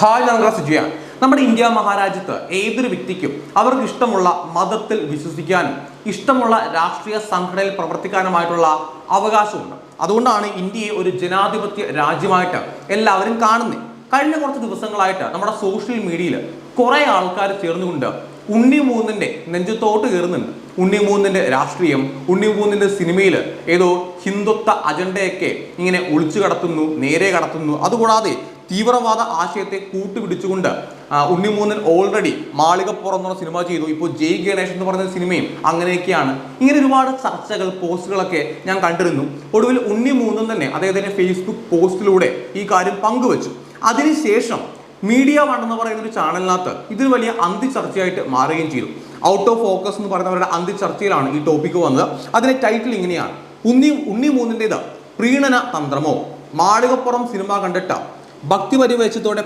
Hi ഞങ്ങളുടെ സുജിയാണ് നമ്മുടെ India മഹാരാജ്യത്ത് ഏതൊരു വ്യക്തിക്കും അവർക്ക് ഇഷ്ടമുള്ള മതത്തിൽ വിശ്വസിക്കാനും ഇഷ്ടമുള്ള രാഷ്ട്രീയ സംഘടനയിൽ പ്രവർത്തിക്കാനുമായിട്ടുള്ള അവകാശമുണ്ട്. അതുകൊണ്ടാണ് ഇന്ത്യയെ ഒരു ജനാധിപത്യ രാജ്യമായിട്ട് എല്ലാവരും കാണുന്നത് കഴിഞ്ഞ കുറച്ച് ദിവസങ്ങളായിട്ട് നമ്മുടെ സോഷ്യൽ മീഡിയയിൽ കുറേ ആൾക്കാർ ചേർന്നുകൊണ്ട് ഉണ്ണി മൂന്നിന്റെ നെഞ്ചത്തോട്ട് കയറുന്നുണ്ട്. ഉണ്ണി രാഷ്ട്രീയം ഉണ്ണി മൂന്നിന്റെ സിനിമയിൽ ഏതോ ഹിന്ദുത്വ അജണ്ടയൊക്കെ ഇങ്ങനെ ഒളിച്ചു കടത്തുന്നു നേരെ കടത്തുന്നു. അതുകൂടാതെ തീവ്രവാദ ആശയത്തെ കൂട്ടുപിടിച്ചുകൊണ്ട് ഉണ്ണിമൂന്നൻ ഓൾറെഡി മാളികപ്പുറം എന്നുള്ള സിനിമ ചെയ്തു. ഇപ്പോൾ ജയ് ഗണേഷ് എന്ന് പറയുന്ന സിനിമയും അങ്ങനെയൊക്കെയാണ്. ഇങ്ങനെ ഒരുപാട് ചർച്ചകൾ പോസ്റ്റുകളൊക്കെ ഞാൻ കണ്ടിരുന്നു. ഒടുവിൽ ഉണ്ണിമൂന്നൻ തന്നെ അദ്ദേഹത്തിന്റെ ഫേസ്ബുക്ക് പോസ്റ്റിലൂടെ ഈ കാര്യം പങ്കുവച്ചു. അതിനുശേഷം മീഡിയ വൺ പറയുന്ന ഒരു ചാനലിനകത്ത് ഇതിന് വലിയ അന്തി ചർച്ചയായിട്ട് മാറുകയും ചെയ്തു. ഔട്ട് ഓഫ് ഫോക്കസ് എന്ന് പറയുന്നവരുടെ അന്തി ചർച്ചയിലാണ് ഈ ടോപ്പിക്ക് വന്നത്. അതിന്റെ ടൈറ്റിൽ ഇങ്ങനെയാണ്. ഉണ്ണി ഉണ്ണി മൂന്നിന്റെത് പ്രീണന തന്ത്രമോ? മാളികപ്പുറം സിനിമ കണ്ടിട്ട് ഭക്തി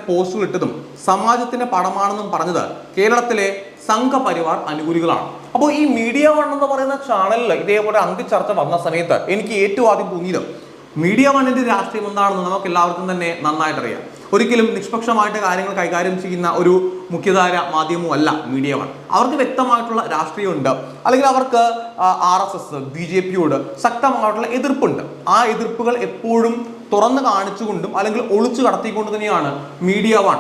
പോസ്റ്റുകൾ ഇട്ടതും സമാജത്തിന്റെ പടമാണെന്നും പറഞ്ഞത് കേരളത്തിലെ സംഘപരിവാർ അനുകൂലികളാണ്. അപ്പോൾ ഈ മീഡിയ വൺ എന്ന് പറയുന്ന ചാനലിൽ ഇതേപോലെ അന്തി ചർച്ച വന്ന സമയത്ത് എനിക്ക് ഏറ്റവും ആദ്യം തോന്നിയത് മീഡിയ വണ്ണിന്റെ രാഷ്ട്രീയം എന്താണെന്ന് നമുക്ക് എല്ലാവർക്കും തന്നെ നന്നായിട്ട് അറിയാം. ഒരിക്കലും നിഷ്പക്ഷമായിട്ട് കാര്യങ്ങൾ കൈകാര്യം ചെയ്യുന്ന ഒരു മുഖ്യധാര മാധ്യമമല്ല മീഡിയ വൺ. അവർക്ക് വ്യക്തമായിട്ടുള്ള രാഷ്ട്രീയമുണ്ട്. അല്ലെങ്കിൽ അവർക്ക് R S S B J പിയോട് ശക്തമായിട്ടുള്ള എതിർപ്പുണ്ട്. ആ എതിർപ്പുകൾ എപ്പോഴും തുറന്നു കാണിച്ചുകൊണ്ടും അല്ലെങ്കിൽ ഒളിച്ചു കടത്തിക്കൊണ്ട് തന്നെയാണ് മീഡിയ വൺ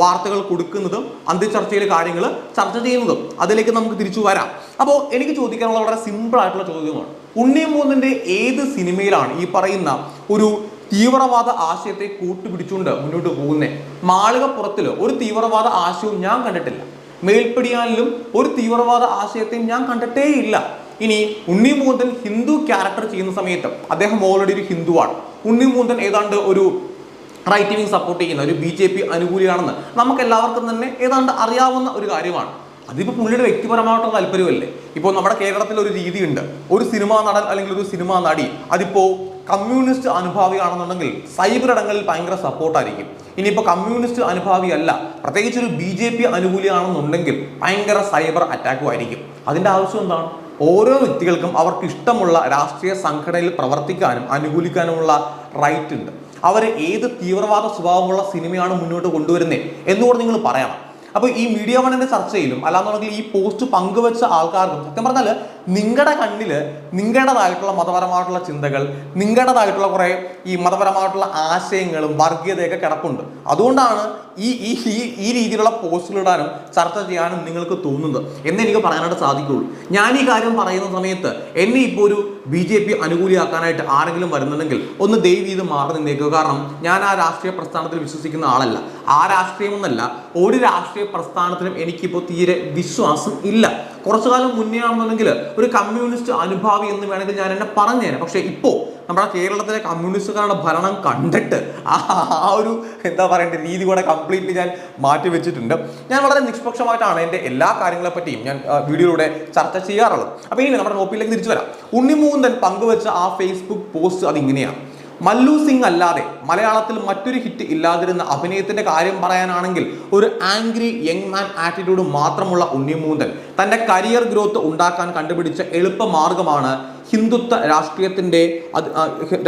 വാർത്തകൾ കൊടുക്കുന്നതും അന്ത്യചർച്ചയിലെ കാര്യങ്ങൾ ചർച്ച ചെയ്യുന്നതും. അതിലേക്ക് നമുക്ക് തിരിച്ചു വരാം. അപ്പോൾ എനിക്ക് ചോദിക്കാനുള്ള വളരെ സിമ്പിൾ ആയിട്ടുള്ള ചോദ്യമാണ്. ഉണ്ണി മൂന്നിന്റെ ഏത് സിനിമയിലാണ് ഈ പറയുന്ന ഒരു തീവ്രവാദ ആശയത്തെ കൂട്ടുപിടിച്ചുകൊണ്ട് മുന്നോട്ട് പോകുന്നത് മാളികപ്പുറത്തിൽ ഒരു തീവ്രവാദ ആശയവും ഞാൻ കണ്ടിട്ടില്ല. മേൽപ്പിടിയാലും ഒരു തീവ്രവാദ ആശയത്തെയും ഞാൻ കണ്ടിട്ടേ ഇല്ല ഇനി ഉണ്ണിമൂന്തൻ ഹിന്ദു ക്യാരക്ടർ ചെയ്യുന്ന സമയത്ത് അദ്ദേഹം ഓൾറെഡി ഒരു ഹിന്ദുവാണ്. ഉണ്ണിമൂന്തൻ ഏതാണ്ട് ഒരു റൈറ്റ് വിങ് സപ്പോർട്ട് ചെയ്യുന്ന ഒരു ബി ജെ പി അനുകൂലിയാണെന്ന് നമുക്ക് എല്ലാവർക്കും തന്നെ ഏതാണ്ട് അറിയാവുന്ന ഒരു കാര്യമാണ്. അതിപ്പോൾ പുള്ളിയുടെ വ്യക്തിപരമായിട്ടുള്ള താല്പര്യമല്ലേ? ഇപ്പോൾ നമ്മുടെ കേരളത്തിൽ ഒരു രീതിയുണ്ട്. ഒരു സിനിമാ നടൻ അല്ലെങ്കിൽ ഒരു സിനിമാ നടി അതിപ്പോൾ കമ്മ്യൂണിസ്റ്റ് അനുഭാവിയാണെന്നുണ്ടെങ്കിൽ സൈബർ ഇടങ്ങളിൽ ഭയങ്കര സപ്പോർട്ടായിരിക്കും. ഇനിയിപ്പോൾ കമ്മ്യൂണിസ്റ്റ് അനുഭാവിയല്ല പ്രത്യേകിച്ച് ഒരു ബി ജെ പി അനുകൂലിയാണെന്നുണ്ടെങ്കിൽ ഭയങ്കര സൈബർ അറ്റാക്കും ആയിരിക്കും. അതിന്റെ ആവശ്യം എന്താണ്? ഓരോ വ്യക്തികൾക്കും അവർക്ക് ഇഷ്ടമുള്ള രാഷ്ട്രീയ സംഘടനയിൽ പ്രവർത്തിക്കാനും അനുകൂലിക്കാനുമുള്ള റൈറ്റ് ഉണ്ട്. അവർ ഏത് തീവ്രവാദ സ്വഭാവമുള്ള സിനിമയാണ് മുന്നോട്ട് കൊണ്ടുവരുന്നത് എന്നുകൂടെ നിങ്ങൾ പറയണം. അപ്പോൾ ഈ മീഡിയ വണ്ണിന്റെ ചർച്ചയിലും അല്ലാന്നുണ്ടെങ്കിൽ ഈ പോസ്റ്റ് പങ്കുവെച്ച ആൾക്കാർക്കും സത്യം പറഞ്ഞാൽ നിങ്ങളുടെ കണ്ണിൽ നിങ്ങളുടേതായിട്ടുള്ള മതപരമായിട്ടുള്ള ചിന്തകൾ നിങ്ങളുടേതായിട്ടുള്ള കുറേ ഈ മതപരമായിട്ടുള്ള ആശയങ്ങളും വർഗീയതയൊക്കെ കിടപ്പുണ്ട്. അതുകൊണ്ടാണ് ഈ ഈ ഈ- രീതിയിലുള്ള പോസ്റ്റുകൾ ഇടാനും ചർച്ച ചെയ്യാനും നിങ്ങൾക്ക് തോന്നുന്നത്. എന്ന് എനിക്ക് പറയാനായിട്ട് സാധിക്കുള്ളൂ. ഞാൻ ഈ കാര്യം പറയുന്ന സമയത്ത് എന്നെ ഇപ്പോൾ ഒരു ബി ജെ പി അനുകൂലിയാക്കാനായിട്ട് ആരെങ്കിലും വരുന്നുണ്ടെങ്കിൽ ഒന്ന് ദൈവം ഇത് മാറി നിന്നേക്കുക. കാരണം ഞാൻ ആ രാഷ്ട്രീയ പ്രസ്ഥാനത്തിൽ വിശ്വസിക്കുന്ന ആളല്ല. ആ രാഷ്ട്രീയമൊന്നല്ല ഒരു രാഷ്ട്രീയ പ്രസ്ഥാനത്തിനും എനിക്കിപ്പോൾ തീരെ വിശ്വാസം ഇല്ല. കുറച്ചു കാലം മുന്നേ ആണെന്നുണ്ടെങ്കിൽ ഒരു കമ്മ്യൂണിസ്റ്റ് അനുഭാവി എന്ന് വേണമെങ്കിൽ ഞാൻ എന്നെ പറഞ്ഞുതരാം പക്ഷെ ഇപ്പോൾ നമ്മുടെ കേരളത്തിലെ കമ്മ്യൂണിസ്റ്റുകാരുടെ ഭരണം കണ്ടിട്ട് ആ ഒരു എന്താ പറയണ്ടേ രീതി കൂടെ കംപ്ലീറ്റ്ലി ഞാൻ മാറ്റി വെച്ചിട്ടുണ്ട് ഞാൻ വളരെ നിഷ്പക്ഷമായിട്ടാണ് എന്റെ എല്ലാ കാര്യങ്ങളെ പറ്റിയും ഞാൻ വീഡിയോയിലൂടെ ചർച്ച ചെയ്യാറുള്ളത്. അപ്പോൾ ഇനി നമ്മുടെ ടോപ്പിലേക്ക് തിരിച്ചു വരാം. ഉണ്ണിമൂന്തൻ പങ്കുവെച്ച ആ ഫേസ്ബുക്ക് പോസ്റ്റ് അത് ഇങ്ങനെയാണ്. മല്ലു സിംഗ് അല്ലാതെ മലയാളത്തിൽ മറ്റൊരു ഹിറ്റ് ഇല്ലാതിരുന്ന അഭിനയത്തിന്റെ കാര്യം പറയാനാണെങ്കിൽ ഒരു ആംഗ്രി യങ് മാൻ ആറ്റിറ്റ്യൂഡ് മാത്രമുള്ള ഉണ്ണിമൂന്തൻ തന്റെ കരിയർ ഗ്രോത്ത് ഉണ്ടാക്കാൻ കണ്ടുപിടിച്ച എളുപ്പ മാർഗമാണ് ഹിന്ദുത്വ രാഷ്ട്രീയത്തിന്റെ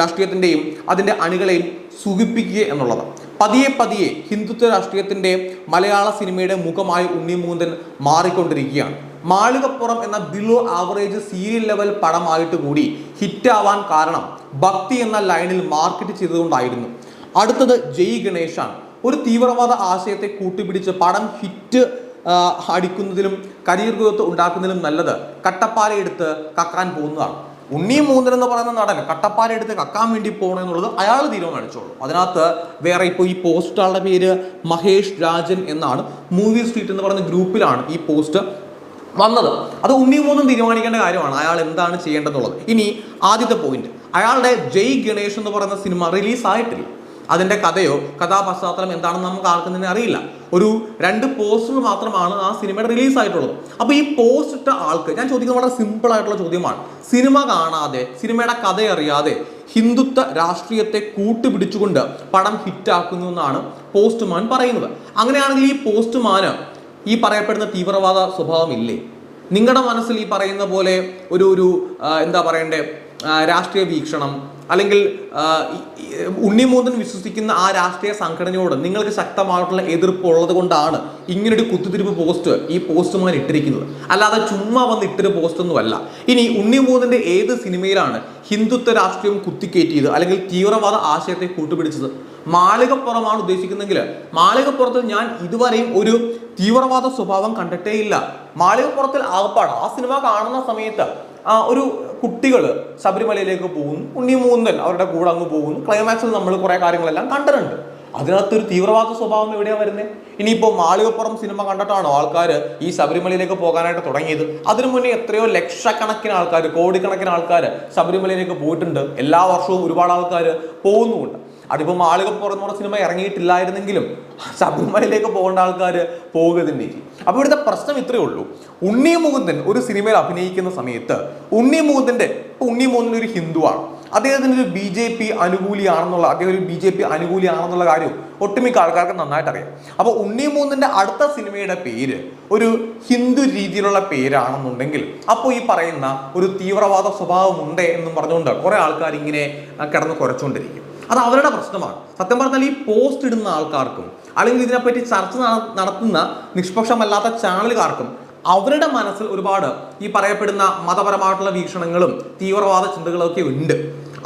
രാഷ്ട്രീയത്തിന്റെയും അതിന്റെ അണികളെയും സുഖിപ്പിക്കുക എന്നുള്ളത്. പതിയെ പതിയെ ഹിന്ദുത്വ രാഷ്ട്രീയത്തിന്റെ മലയാള സിനിമയുടെ മുഖമായി ഉണ്ണിമൂന്തൻ മാറിക്കൊണ്ടിരിക്കുകയാണ്. മാളികപ്പുറം എന്ന ബിലോ ആവറേജ് സീരിയൽ ലെവൽ പടമായിട്ട് കൂടി ഹിറ്റാവാൻ കാരണം ഭക്തി എന്ന ലൈനിൽ മാർക്കറ്റ് ചെയ്തുകൊണ്ടായിരുന്നു അടുത്തത് ജയ് ഗണേഷാണ് ഒരു തീവ്രവാദ ആശയത്തെ കൂട്ടിപ്പിടിച്ച് പടം ഹിറ്റ് അടിക്കുന്നതിലും കരിയർ ഗ്രോത്ത് ഉണ്ടാക്കുന്നതിലും നല്ലത് കട്ടപ്പാല എടുത്ത് കക്കാൻ പോകുന്നതാണ്. ഉണ്ണി മൂന്നൻ എന്ന് പറയുന്ന നടൻ കട്ടപ്പാല എടുത്ത് കക്കാൻ വേണ്ടി പോകണം എന്നുള്ളത് അയാൾ തീരുമാനിച്ചോളൂ. അതിനകത്ത് വേറെ ഇപ്പോൾ ഈ പോസ്റ്റ് ആളുടെ പേര് മഹേഷ് രാജൻ എന്നാണ്. മൂവി സ്ട്രീറ്റ് എന്ന് പറയുന്ന ഗ്രൂപ്പിലാണ് ഈ പോസ്റ്റ് വന്നത്. അത് ഉണ്ണി മൂന്നും തീരുമാനിക്കേണ്ട കാര്യമാണ്. അയാൾ എന്താണ് ചെയ്യേണ്ടതെന്നുള്ളത്. ഇനി ആദ്യത്തെ പോയിന്റ് അയാളുടെ ജയ് ഗണേഷ് എന്ന് പറയുന്ന സിനിമ റിലീസ് ആയിട്ടില്ല അതിന്റെ കഥയോ കഥാപശ്ചാത്തലം എന്താണെന്ന് നമുക്ക് ആർക്കും തന്നെ അറിയില്ല. ഒരു രണ്ട് പോസ്റ്റുകൾ മാത്രമാണ് ആ സിനിമയുടെ റിലീസ് ആയിട്ടുള്ളത് അപ്പോൾ ഈ പോസ്റ്റ് ഇട്ട ആൾക്ക് ഞാൻ ചോദിക്കുന്നത് വളരെ സിമ്പിൾ ആയിട്ടുള്ള ചോദ്യമാണ്. സിനിമ കാണാതെ സിനിമയുടെ കഥ അറിയാതെ ഹിന്ദുത്വ രാഷ്ട്രീയത്തെ കൂട്ടുപിടിച്ചുകൊണ്ട് പടം ഹിറ്റാക്കുന്നു എന്നാണ് പോസ്റ്റ്മാൻ പറയുന്നത്. അങ്ങനെയാണെങ്കിൽ ഈ പോസ്റ്റ്മാന് ഈ പറയപ്പെടുന്ന തീവ്രവാദ സ്വഭാവം ഇല്ലേ നിങ്ങളുടെ മനസ്സിൽ ഈ പറയുന്ന പോലെ ഒരു ഒരു എന്താ പറയണ്ടേ? രാഷ്ട്രീയ വീക്ഷണം അല്ലെങ്കിൽ ഉണ്ണിമൂന്തൻ വിശ്വസിക്കുന്ന ആ രാഷ്ട്രീയ സംഘടനയോട് നിങ്ങൾക്ക് ശക്തമായിട്ടുള്ള എതിർപ്പ് ഉള്ളത് കൊണ്ടാണ് ഇങ്ങനൊരു കുത്തിത്തിരിപ്പ് പോസ്റ്റ് ഈ പോസ്റ്റുമാൻ ഇട്ടിരിക്കുന്നത്. അല്ലാതെ ചുമ്മാ വന്ന് ഇട്ടൊരു പോസ്റ്റ് ഒന്നുമല്ല ഇനി ഉണ്ണിമൂന്നന്റെ ഏത് സിനിമയിലാണ് ഹിന്ദുത്വ രാഷ്ട്രീയം കുത്തിക്കയറ്റിയത് അല്ലെങ്കിൽ തീവ്രവാദ ആശയത്തെ കൂട്ടുപിടിച്ചത്? മാളികപ്പുറമാണ് ഉദ്ദേശിക്കുന്നതെങ്കിൽ മാളികപ്പുറത്ത് ഞാൻ ഇതുവരെയും ഒരു തീവ്രവാദ സ്വഭാവം കണ്ടിട്ടേയില്ല. മാളികപ്പുറത്തിൽ ആകപ്പാട്. ആ സിനിമ കാണുന്ന സമയത്ത് ഒരു കുട്ടികൾ ശബരിമലയിലേക്ക് പോകുന്നു. ഉണ്ണിമൂന്തൻ അവരുടെ കൂടെ അങ്ങ് പോകുന്നു. ക്ലൈമാക്സിൽ നമ്മൾ കുറേ കാര്യങ്ങളെല്ലാം കണ്ടിട്ടുണ്ട്. അതിനകത്തൊരു തീവ്രവാദ സ്വഭാവം എവിടെയാണ് വരുന്നത് ഇനിയിപ്പോൾ മാളികപ്പുറം സിനിമ കണ്ടിട്ടാണോ ആൾക്കാർ ഈ ശബരിമലയിലേക്ക് പോകാനായിട്ട് തുടങ്ങിയത്? അതിനു മുന്നേ എത്രയോ ലക്ഷക്കണക്കിന് ആൾക്കാർ കോടിക്കണക്കിന് ആൾക്കാർ ശബരിമലയിലേക്ക് പോയിട്ടുണ്ട്. എല്ലാ വർഷവും ഒരുപാട് ആൾക്കാർ പോകുന്നുമുണ്ട്. അതിപ്പോൾ ആളുകൾ പുറത്തു പുറത്ത് സിനിമ ഇറങ്ങിയിട്ടില്ലായിരുന്നെങ്കിലും ശബരിമലയിലേക്ക് പോകേണ്ട ആൾക്കാർ പോവുക തന്നെ ചെയ്യും. അപ്പോൾ ഇവിടുത്തെ പ്രശ്നം ഇത്രയേ ഉള്ളൂ. ഉണ്ണി മുകുന്ദൻ ഒരു സിനിമയിൽ അഭിനയിക്കുന്ന സമയത്ത് ഉണ്ണി മുകുന്ദന്റെ ഉണ്ണി മുകുന്ദൻ ഒരു ഹിന്ദുവാണ്. അദ്ദേഹത്തിന് ഒരു ബി ജെ പി അനുകൂലിയാണെന്നുള്ള അദ്ദേഹം ഒരു ബി ജെ പി അനുകൂലിയാണെന്നുള്ള കാര്യം ഒട്ടുമിക്ക ആൾക്കാർക്ക് നന്നായിട്ട് അറിയാം. അപ്പോൾ ഉണ്ണി മൂന്നിന്റെ അടുത്ത സിനിമയുടെ പേര് ഒരു ഹിന്ദു രീതിയിലുള്ള പേരാണെന്നുണ്ടെങ്കിൽ അപ്പോൾ ഈ പറയുന്ന ഒരു തീവ്രവാദ സ്വഭാവമുണ്ട് എന്നും പറഞ്ഞുകൊണ്ട് കുറേ ആൾക്കാർ ഇങ്ങനെ കിടന്ന് കുറച്ചുകൊണ്ടിരിക്കും അത് അവരുടെ പ്രശ്നമാണ്. സത്യം പറഞ്ഞാൽ ഈ പോസ്റ്റ് ഇടുന്ന ആൾക്കാർക്കും അല്ലെങ്കിൽ ഇതിനെപ്പറ്റി ചർച്ച നടത്തുന്ന നിഷ്പക്ഷമല്ലാത്ത ചാനലുകാർക്കും അവരുടെ മനസ്സിൽ ഒരുപാട് ഈ പറയപ്പെടുന്ന മതപരമായിട്ടുള്ള വീക്ഷണങ്ങളും തീവ്രവാദ ചിന്തകളും ഒക്കെ ഉണ്ട്.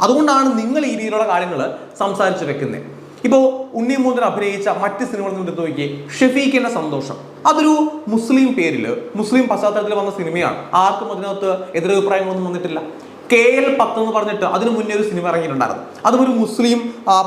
അതുകൊണ്ടാണ് നിങ്ങൾ ഈ രീതിയിലുള്ള കാര്യങ്ങൾ സംസാരിച്ചു വെക്കുന്നത് ഇപ്പോൾ ഉണ്ണിമൂന്തൻ അഭിനയിച്ച മറ്റ് സിനിമകളിൽ നിന്ന് എടുത്തു നോക്കിയേ ഷെഫീഖിന്റെ സന്തോഷം. അതൊരു മുസ്ലിം പേരിൽ മുസ്ലിം പശ്ചാത്തലത്തിൽ വന്ന സിനിമയാണ്. ആർക്കും അതിനകത്ത് എതിരഭിപ്രായങ്ങളൊന്നും വന്നിട്ടില്ല. കെ എൽ പത്ത് എന്ന് പറഞ്ഞിട്ട് അതിന് മുന്നേ ഒരു സിനിമ ഇറങ്ങിയിട്ടുണ്ടായിരുന്നു. അതും ഒരു മുസ്ലിം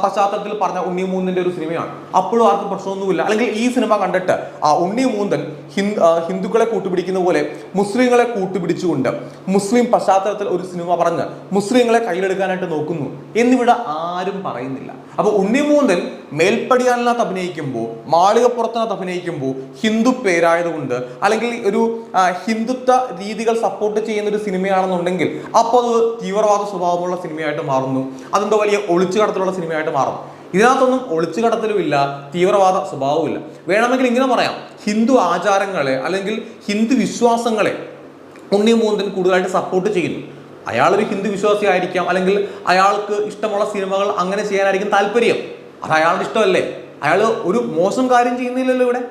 പശ്ചാത്തലത്തിൽ പറഞ്ഞ ഉണ്ണി മൂന്നിന്റെ ഒരു സിനിമയാണ്. അപ്പോഴും ആർക്കും പ്രശ്നമൊന്നുമില്ല. അല്ലെങ്കിൽ ഈ സിനിമ കണ്ടിട്ട് ആ ഉണ്ണി മൂന്തൻ ഹിന്ദു ഹിന്ദുക്കളെ കൂട്ടുപിടിക്കുന്ന പോലെ മുസ്ലിങ്ങളെ കൂട്ടുപിടിച്ചുകൊണ്ട് മുസ്ലിം പശ്ചാത്തലത്തിൽ ഒരു സിനിമ പറഞ്ഞ് മുസ്ലിങ്ങളെ കയ്യിലെടുക്കാനായിട്ട് നോക്കുന്നു എന്നിവിടെ ആരും പറയുന്നില്ല. അപ്പൊ ഉണ്ണിമൂന്തൻ മേൽപ്പടിയാലിനകത്ത് അഭിനയിക്കുമ്പോൾ മാളികപ്പുറത്തിനകത്ത് അഭിനയിക്കുമ്പോൾ ഹിന്ദു പേരായതുകൊണ്ട് അല്ലെങ്കിൽ ഒരു ഹിന്ദുത്വ രീതികൾ സപ്പോർട്ട് ചെയ്യുന്ന ഒരു സിനിമയാണെന്നുണ്ടെങ്കിൽ അപ്പോൾ അത് തീവ്രവാദ സ്വഭാവമുള്ള സിനിമയായിട്ട് മാറുന്നു. അതെന്തോ വലിയ ഒളിച്ചു കടത്തിലുള്ള സിനിമയായിട്ട് മാറും ഇതിനകത്തൊന്നും ഒളിച്ചു കടത്തലുമില്ല തീവ്രവാദ സ്വഭാവവുമില്ല. വേണമെങ്കിൽ ഇങ്ങനെ പറയാം. ഹിന്ദു ആചാരങ്ങളെ അല്ലെങ്കിൽ ഹിന്ദു വിശ്വാസങ്ങളെ ഉണ്ണിമൂന്തൻ കൂടുതലായിട്ട് സപ്പോർട്ട് ചെയ്യുന്നു. അയാളൊരു ഹിന്ദു വിശ്വാസി ആയിരിക്കാം അല്ലെങ്കിൽ അയാൾക്ക് ഇഷ്ടമുള്ള സിനിമകൾ അങ്ങനെ ചെയ്യാനായിരിക്കും താല്പര്യം. അത് അയാളുടെ ഇഷ്ടമല്ലേ? അയാൾ ഒരു മോശം കാര്യം ചെയ്യുന്നില്ലല്ലോ ഇവിടെ.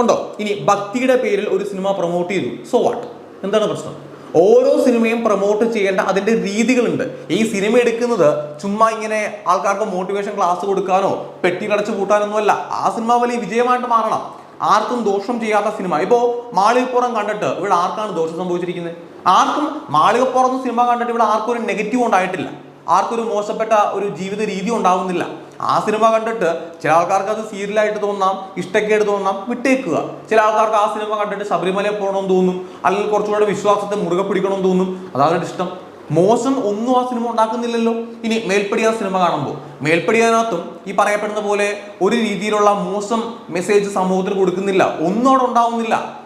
ഉണ്ടോ? ഇനി ഭക്തിയുടെ പേരിൽ ഒരു സിനിമ പ്രൊമോട്ട് ചെയ്തു. സോ വാട്ട് എന്താണ് പ്രശ്നം? ഓരോ സിനിമയും പ്രൊമോട്ട് ചെയ്യേണ്ട അതിന്റെ രീതികളുണ്ട്. ഈ സിനിമ എടുക്കുന്നത് ചുമ്മാ ഇങ്ങനെ ആൾക്കാർക്ക് മോട്ടിവേഷൻ ക്ലാസ് കൊടുക്കാനോ പെട്ടി പെട്ടിയിലടച്ച് കൂട്ടാനൊന്നുമല്ല ആ സിനിമ വലിയ വിജയമായിട്ട് മാറണം. ആർക്കും ദോഷം ചെയ്യാത്ത സിനിമ. ഇപ്പോൾ മാളികപ്പുറം കണ്ടിട്ട് ഇവിടെ ആർക്കാണ് ദോഷം സംഭവിച്ചിരിക്കുന്നത്? ആർക്കും മാളികപ്പുറം സിനിമ കണ്ടിട്ട് ഇവിടെ ആർക്കും ഒരു നെഗറ്റീവ് ഉണ്ടായിട്ടില്ല. ആർക്കും ഒരു മോശപ്പെട്ട ഒരു ജീവിത രീതി ഉണ്ടാവുന്നില്ല. ആ സിനിമ കണ്ടിട്ട് ചില ആൾക്കാർക്ക് അത് സീരിയലായിട്ട് തോന്നാം ഇഷ്ടക്കേട് തോന്നാം വിട്ടേക്കുക. ചില ആൾക്കാർക്ക് ആ സിനിമ കണ്ടിട്ട് ശബരിമലയിൽ പോകണമെന്ന് തോന്നും അല്ലെങ്കിൽ കുറച്ചുകൂടെ വിശ്വാസത്തെ മുറുകെ പിടിക്കണമെന്ന് തോന്നും. അതാണ് ഇഷ്ടം. മോശം ഒന്നും ആ സിനിമ ഉണ്ടാക്കുന്നില്ലല്ലോ. ഇനി മേൽപ്പടിയാൻ സിനിമ കാണുമ്പോൾ. മേൽപ്പടിയാനകത്തും ഈ പറയപ്പെടുന്ന പോലെ ഒരു രീതിയിലുള്ള മോശം മെസ്സേജ് സമൂഹത്തിന് കൊടുക്കുന്നില്ല. ഒന്നും അവിടെ ഉണ്ടാവുന്നില്ല.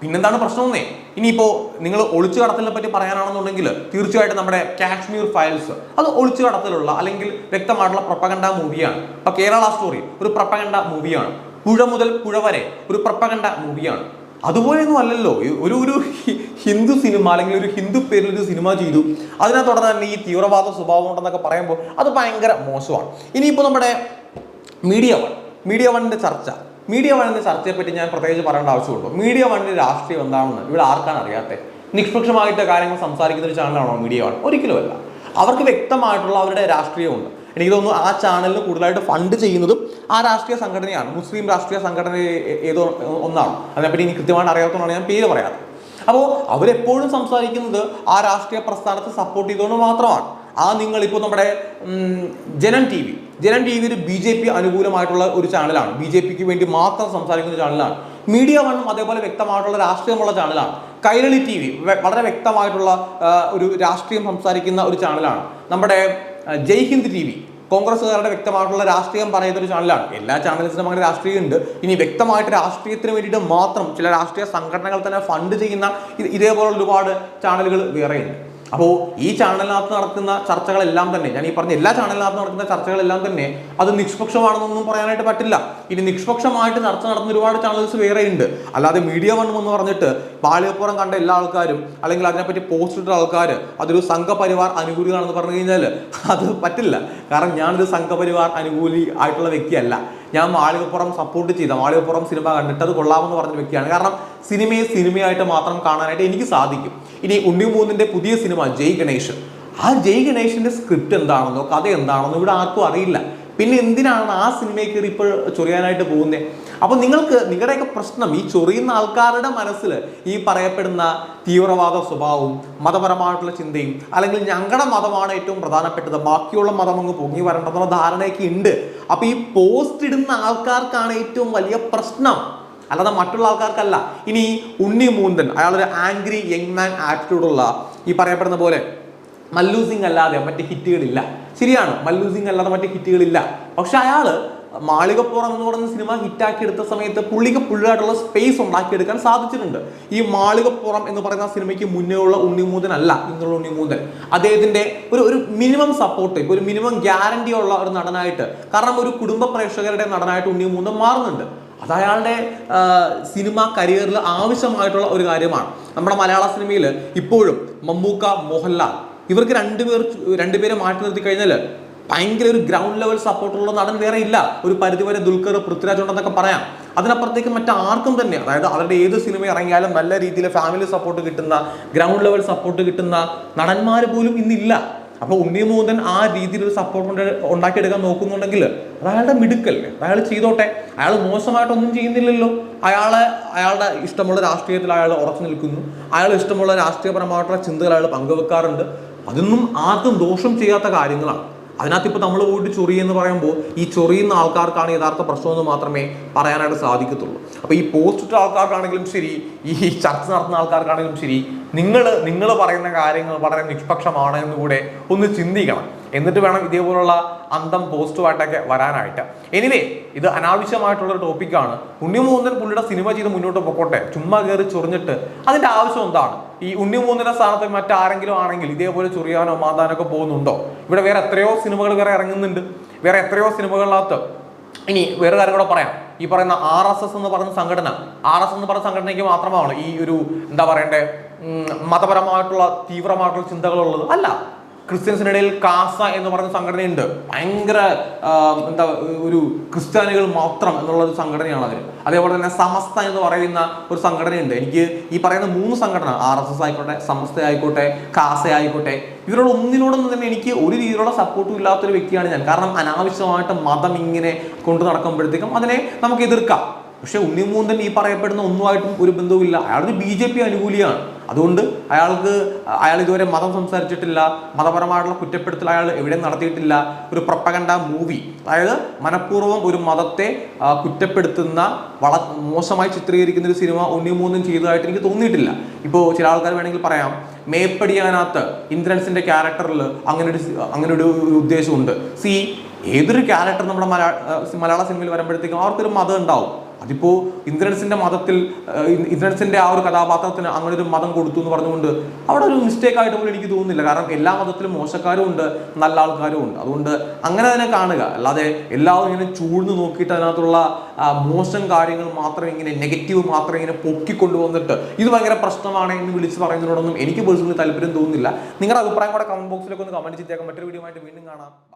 പിന്നെന്താണ് പ്രശ്നമെന്നേ? ഇനിയിപ്പോ നിങ്ങൾ ഒളിച്ചു കടത്തലിനെ പറ്റി പറയാനാണെന്നുണ്ടെങ്കിൽ തീർച്ചയായിട്ടും നമ്മുടെ കാശ്മീർ ഫയൽസ് അത് ഒളിച്ചു കടത്തലുള്ള അല്ലെങ്കിൽ വ്യക്തമായിട്ടുള്ള പ്രപ്പകണ്ട മൂവിയാണ്. ഇപ്പൊ കേരള സ്റ്റോറി ഒരു പ്രപ്പകണ്ട മൂവിയാണ്. പുഴ മുതൽ പുഴ വരെ ഒരു പ്രപ്പകണ്ട മൂവിയാണ്. അതുപോലെയൊന്നും അല്ലല്ലോ. ഒരു ഒരു ഹിന്ദു സിനിമ അല്ലെങ്കിൽ ഒരു ഹിന്ദു പേരിൽ ഒരു സിനിമ ചെയ്തു. അതിനകത്തോടെ തന്നെ ഈ തീവ്രവാദ സ്വഭാവം ഉണ്ടെന്നൊക്കെ പറയുമ്പോൾ അത് ഭയങ്കര മോശമാണ്. ഇനിയിപ്പോൾ നമ്മുടെ മീഡിയ വൺ മീഡിയ വണ്ണിന്റെ ചർച്ച. മീഡിയ വണ്ണിന്റെ ചർച്ചയെപ്പറ്റി ഞാൻ പ്രത്യേകിച്ച് പറയേണ്ട ആവശ്യമുള്ളൂ മീഡിയ വണ്ണിന്റെ രാഷ്ട്രീയം എന്താണെന്ന് ഇവിടെ ആർക്കാണ് അറിയാത്തത് നിഷ്പക്ഷമായിട്ട് കാര്യങ്ങൾ സംസാരിക്കുന്ന ഒരു ചാനലാണോ മീഡിയ വൺ? ഒരിക്കലുമല്ല അവർക്ക് വ്യക്തമായിട്ടുള്ള അവരുടെ രാഷ്ട്രീയമുണ്ട്. എനിക്ക് തോന്നുന്നു ആ ചാനലിന് കൂടുതലായിട്ട് ഫണ്ട് ചെയ്യുന്നതും ആ രാഷ്ട്രീയ സംഘടനയാണ്. മുസ്ലിം രാഷ്ട്രീയ സംഘടന ഏതോ ഒന്നാണ്. അതിനെപ്പറ്റി ഇനി കൃത്യമായിട്ട് അറിയാത്തതുകൊണ്ടാണ് ഞാൻ പേര് പറയാറ് അപ്പോൾ അവരെപ്പോഴും സംസാരിക്കുന്നത് ആ രാഷ്ട്രീയ പ്രസ്ഥാനത്തെ സപ്പോർട്ട് ചെയ്തുകൊണ്ട് മാത്രമാണ്. ആ നിങ്ങൾ ഇപ്പോൾ നമ്മുടെ Janam T V Janam T ഒരു ബി ജെ പി അനുകൂലമായിട്ടുള്ള ഒരു ചാനലാണ്. ബി ജെ പിക്ക് വേണ്ടി മാത്രം സംസാരിക്കുന്ന ചാനലാണ്. മീഡിയ വണ്ണും അതേപോലെ വ്യക്തമായിട്ടുള്ള രാഷ്ട്രീയമുള്ള ചാനലാണ്. കൈരളി ടി വി വളരെ വ്യക്തമായിട്ടുള്ള ഒരു രാഷ്ട്രീയം സംസാരിക്കുന്ന ഒരു ചാനലാണ്. നമ്മുടെ ജയ് ഹിന്ദ് ടി വി കോൺഗ്രസ്സുകാരുടെ വ്യക്തമായിട്ടുള്ള രാഷ്ട്രീയം പറയുന്ന ഒരു ചാനലാണ്. എല്ലാ ചാനൽസിനും അങ്ങനെ രാഷ്ട്രീയം ഉണ്ട് ഇനി വ്യക്തമായിട്ട് രാഷ്ട്രീയത്തിന് വേണ്ടിയിട്ട് മാത്രം ചില രാഷ്ട്രീയ സംഘടനകൾ തന്നെ ഫണ്ട് ചെയ്യുന്ന ഇതേപോലെ ഒരുപാട് ചാനലുകൾ വേറെയുണ്ട്. അപ്പോൾ ഈ ചാനലിനകത്ത് നടക്കുന്ന ചർച്ചകളെല്ലാം തന്നെ ഞാൻ ഈ പറഞ്ഞ എല്ലാ ചാനലിനകത്ത് നടക്കുന്ന ചർച്ചകളെല്ലാം തന്നെ അത് നിഷ്പക്ഷമാണെന്നൊന്നും പറയാനായിട്ട് പറ്റില്ല. ഇനി നിഷ്പക്ഷമായിട്ട് ചർച്ച നടത്തുന്ന ഒരുപാട് ചാനൽസ് വേറെയുണ്ട്. അല്ലാതെ മീഡിയ വൺ എന്ന് പറഞ്ഞിട്ട് പാളിയപ്പുറം കണ്ട എല്ലാ ആൾക്കാരും അല്ലെങ്കിൽ അതിനെപ്പറ്റി പോസ്റ്റ് ഇട്ട ആൾക്കാർ അതൊരു സംഘപരിവാർ അനുകൂലികളാണെന്ന് പറഞ്ഞു കഴിഞ്ഞാൽ അത് പറ്റില്ല. കാരണം ഞാനൊരു സംഘപരിവാർ അനുകൂലി ആയിട്ടുള്ള വ്യക്തിയല്ല. ഞാൻ മാളികപ്പുറം സപ്പോർട്ട് ചെയ്ത മാളികപ്പുറം സിനിമ കണ്ടിട്ട് അത് കൊള്ളാമെന്ന് പറഞ്ഞ വ്യക്തിയാണ്. കാരണം സിനിമയെ സിനിമയായിട്ട് മാത്രം കാണാനായിട്ട് എനിക്ക് സാധിക്കും. ഇനി ഉണ്ണിമൂന്നിന്റെ പുതിയ സിനിമ ജയ് ഗണേഷ് ആ ജയ് ഗണേഷിന്റെ സ്ക്രിപ്റ്റ് എന്താണെന്നോ കഥ എന്താണെന്നോ ഇവിടെ ആർക്കും അറിയില്ല. പിന്നെ എന്തിനാണ് ആ സിനിമയിൽ കയറി ഇപ്പോൾ ചൊറിയാനായിട്ട് പോകുന്നത് അപ്പോൾ നിങ്ങൾക്ക് നിങ്ങളുടെയൊക്കെ പ്രശ്നം ഈ ചൊറിയുന്ന ആൾക്കാരുടെ മനസ്സിൽ ഈ പറയപ്പെടുന്ന തീവ്രവാദ സ്വഭാവവും മതപരമായിട്ടുള്ള ചിന്തയും അല്ലെങ്കിൽ ഞങ്ങളുടെ മതമാണ് ഏറ്റവും പ്രധാനപ്പെട്ടത് ബാക്കിയുള്ള മതം അങ്ങ് പൊങ്ങി വരേണ്ടെന്നുള്ള ധാരണയൊക്കെ ഉണ്ട്. അപ്പൊ ഈ പോസ്റ്റ് ഇടുന്ന ആൾക്കാർക്കാണ് ഏറ്റവും വലിയ പ്രശ്നം. അല്ലാതെ മറ്റുള്ള ആൾക്കാർക്കല്ല. ഇനി ഉണ്ണി മൂന്തൻ അയാളൊരു ആംഗ്രി യങ് മാൻ ആറ്റിറ്റ്യൂഡുള്ള ഈ പറയപ്പെടുന്ന പോലെ മല്ലു സിംഗ് അല്ലാതെ മറ്റ് ഹിറ്റുകളില്ല. ശരിയാണ്. മല്ലു സിംഗ് അല്ലാതെ മറ്റേ ഹിറ്റുകളില്ല. പക്ഷെ അയാൾ മാളികപ്പുറം എന്ന് പറയുന്ന സിനിമ ഹിറ്റാക്കി എടുത്ത സമയത്ത് പുള്ളിക്ക് പുള്ളിയായിട്ടുള്ള സ്പേസ് ഉണ്ടാക്കിയെടുക്കാൻ സാധിച്ചിട്ടുണ്ട്. ഈ മാളികപ്പുറം എന്ന് പറയുന്ന സിനിമയ്ക്ക് മുന്നേ ഉള്ള ഉണ്ണിമൂതൻ അല്ല ഇന്നുള്ള ഉണ്ണിമൂതൻ. അദ്ദേഹത്തിന്റെ ഒരു ഒരു മിനിമം സപ്പോർട്ട് ഇപ്പൊ ഒരു മിനിമം ഗ്യാരണ്ടി ഉള്ള ഒരു നടനായിട്ട് കാരണം ഒരു കുടുംബ പ്രേക്ഷകരുടെ നടനായിട്ട് ഉണ്ണിമൂതൻ മാറുന്നുണ്ട്. അത് അയാളുടെ സിനിമ കരിയറിൽ ആവശ്യമായിട്ടുള്ള ഒരു കാര്യമാണ്. നമ്മുടെ മലയാള സിനിമയിൽ ഇപ്പോഴും മമ്മൂക്ക മോഹൻലാൽ ഇവർക്ക് രണ്ടുപേർ രണ്ടുപേരെ മാറ്റി നിർത്തി കഴിഞ്ഞാൽ ഭയങ്കര ഒരു ഗ്രൗണ്ട് ലെവൽ സപ്പോർട്ടുള്ള നടൻ വേറെ ഇല്ല. ഒരു പരിധിവരെ ദുൽഖർ പൃഥ്വിരാജ് ഉണ്ടെന്നൊക്കെ പറയാം. അതിനപ്പുറത്തേക്ക് മറ്റാർക്കും തന്നെ അതായത് അവരുടെ ഏത് സിനിമ ഇറങ്ങിയാലും നല്ല രീതിയിൽ ഫാമിലി സപ്പോർട്ട് കിട്ടുന്ന ഗ്രൗണ്ട് ലെവൽ സപ്പോർട്ട് കിട്ടുന്ന നടന്മാർ പോലും ഇന്നില്ല. അപ്പൊ ഉണ്ണിമൂന്തൻ ആ രീതിയിൽ ഒരു സപ്പോർട്ട് ഉണ്ടാക്കിയെടുക്കാൻ നോക്കുന്നുണ്ടെങ്കിൽ അത് അയാളുടെ മിടുക്കല്ലേ അയാൾ ചെയ്തോട്ടെ. അയാൾ മോശമായിട്ടൊന്നും ചെയ്യുന്നില്ലല്ലോ. അയാളെ അയാളുടെ ഇഷ്ടമുള്ള രാഷ്ട്രീയത്തിൽ അയാൾ ഉറച്ചു നിൽക്കുന്നു. അയാൾ ഇഷ്ടമുള്ള രാഷ്ട്രീയപരമായിട്ടുള്ള ചിന്തകൾ അയാൾ പങ്കുവെക്കാറുണ്ട്. അതൊന്നും ആർക്കും ദോഷം ചെയ്യാത്ത കാര്യങ്ങളാണ്. അതിനകത്ത് ഇപ്പോൾ നമ്മൾ പോയിട്ട് ചൊറി എന്ന് പറയുമ്പോൾ ഈ ചൊറിയുന്ന ആൾക്കാർക്കാണ് യഥാർത്ഥ പ്രശ്നമെന്ന് മാത്രമേ പറയാനായിട്ട് സാധിക്കത്തുള്ളൂ. അപ്പോൾ ഈ പോസ്റ്റ് ഇട്ട ആൾക്കാർക്കാണെങ്കിലും ശരി ഈ ചർച്ച നടത്തുന്ന ആൾക്കാർക്കാണെങ്കിലും ശരി നിങ്ങൾ നിങ്ങൾ പറയുന്ന കാര്യങ്ങൾ വളരെ നിഷ്പക്ഷമാണ് എന്ന് കൂടെ ഒന്ന് ചിന്തിക്കണം. എന്നിട്ട് വേണം ഇതേപോലുള്ള അന്തം പോസ്റ്റുമായിട്ടൊക്കെ വരാനായിട്ട്. എനിവേ ഇത് അനാവശ്യമായിട്ടുള്ള ടോപ്പിക്കാണ്. ഉണ്ണിമൂന്നൻ പുള്ളിയുടെ സിനിമ ചെയ്ത് മുന്നോട്ട് പൊക്കോട്ടെ. ചുമ്മാ കയറി ചൊറിഞ്ഞിട്ട് അതിന്റെ ആവശ്യം എന്താണ്? ഈ ഉണ്ണിമൂന്നിന്റെ സ്ഥാനത്ത് മറ്റാരെങ്കിലും ആണെങ്കിൽ ഇതേപോലെ ചൊറിയാനോ മാതാനൊക്കെ പോകുന്നുണ്ടോ? ഇവിടെ വേറെ എത്രയോ സിനിമകൾ വേറെ ഇറങ്ങുന്നുണ്ട്. വേറെ എത്രയോ സിനിമകളിനകത്ത് ഇനി വേറെ കാര്യം കൂടെ പറയാം. ഈ പറയുന്ന ആർ എസ് എസ് എന്ന് പറയുന്ന സംഘടന ആർ എസ് എന്ന് പറയുന്ന സംഘടനയ്ക്ക് മാത്രമാണ് ഈ ഒരു എന്താ പറയണ്ടേ? മതപരമായിട്ടുള്ള തീവ്രമായിട്ടുള്ള ചിന്തകളുള്ളത്. അല്ല ക്രിസ്ത്യൻസിനിടയിൽ കാസ എന്ന് പറയുന്ന സംഘടനയുണ്ട്. ഭയങ്കര എന്താ ഒരു ക്രിസ്ത്യാനികൾ മാത്രം എന്നുള്ള ഒരു സംഘടനയാണ് അവർ അതേപോലെ തന്നെ സമസ്ത എന്ന് പറയുന്ന ഒരു സംഘടനയുണ്ട്. എനിക്ക് ഈ പറയുന്ന മൂന്ന് സംഘടന ആർ എസ് എസ് ആയിക്കോട്ടെ സമസ്ത ആയിക്കോട്ടെ കാസ ആയിക്കോട്ടെ ഇവരോട് ഒന്നിനോടൊന്നും തന്നെ എനിക്ക് ഒരു രീതിയിലുള്ള സപ്പോർട്ടും ഇല്ലാത്തൊരു വ്യക്തിയാണ് ഞാൻ. കാരണം അനാവശ്യമായിട്ട് മതം ഇങ്ങനെ കൊണ്ടു നടക്കുമ്പോഴത്തേക്കും അതിനെ നമുക്ക് എതിർക്കാം. പക്ഷെ ഉണ്ണിമൂന്തൻ ഈ പറയപ്പെടുന്ന ഒന്നുമായിട്ടും ഒരു ബന്ധവുമില്ല. അയാളൊരു ബി ജെ പി അനുകൂലിയാണ്. അതുകൊണ്ട് അയാൾക്ക് അയാൾ ഇതുവരെ മതം സംസാരിച്ചിട്ടില്ല മതപരമായിട്ടുള്ള കുറ്റപ്പെടുത്തൽ അയാൾ എവിടെയും നടത്തിയിട്ടില്ല. ഒരു പ്രപ്പകണ്ട മൂവി. അതായത് മനഃപൂർവം ഒരു മതത്തെ കുറ്റപ്പെടുത്തുന്ന വള മോശമായി ചിത്രീകരിക്കുന്ന ഒരു സിനിമ ഉണ്ണിമൂന്നും ചെയ്തതായിട്ട് എനിക്ക് തോന്നിയിട്ടില്ല. ഇപ്പോൾ ചില ആൾക്കാർ വേണമെങ്കിൽ പറയാം മേപ്പടിയാനകത്ത് ഇന്ദ്രൻസിന്റെ ക്യാരക്ടറിൽ അങ്ങനെ ഒരു അങ്ങനെ ഒരു ഉദ്ദേശമുണ്ട്. സി ഏതൊരു ക്യാരക്ടർ നമ്മുടെ മലയാള മലയാള സിനിമയിൽ വരുമ്പോഴത്തേക്കും അവർക്കൊരു മതം ഉണ്ടാവും. അതിപ്പോ ഇന്ദ്രൻസിന്റെ മതത്തിൽ ഇന്ദ്രൻസിന്റെ ആ ഒരു കഥാപാത്രത്തിന് അങ്ങനെ ഒരു മതം കൊടുത്തു എന്ന് പറഞ്ഞുകൊണ്ട് അവിടെ ഒരു മിസ്റ്റേക്ക് ആയിട്ട് പോലും എനിക്ക് തോന്നുന്നില്ല. കാരണം എല്ലാ മതത്തിലും മോശക്കാരും ഉണ്ട് നല്ല ആൾക്കാരും ഉണ്ട്. അതുകൊണ്ട് അങ്ങനെ തന്നെ കാണുക. അല്ലാതെ എല്ലാവരും ഇങ്ങനെ ചൂഴ്ന്ന് നോക്കിയിട്ട് അതിനകത്തുള്ള മോശം കാര്യങ്ങൾ മാത്രം ഇങ്ങനെ നെഗറ്റീവ് മാത്രം ഇങ്ങനെ പൊക്കിക്കൊണ്ടുവന്നിട്ട് ഇത് ഭയങ്കര പ്രശ്നമാണ് എന്ന് വിളിച്ച് പറയുന്നതിനോടൊന്നും എനിക്ക് പേഴ്സണലി താല്പര്യം തോന്നുന്നില്ല. നിങ്ങളുടെ അഭിപ്രായം കൂടെ കമന്റ് ബോക്സിലൊക്കെ ഒന്ന് കമന്റ് ചെയ്തേക്കാം. മറ്റൊരു വീഡിയോ ആയിട്ട് വീണ്ടും കാണാം.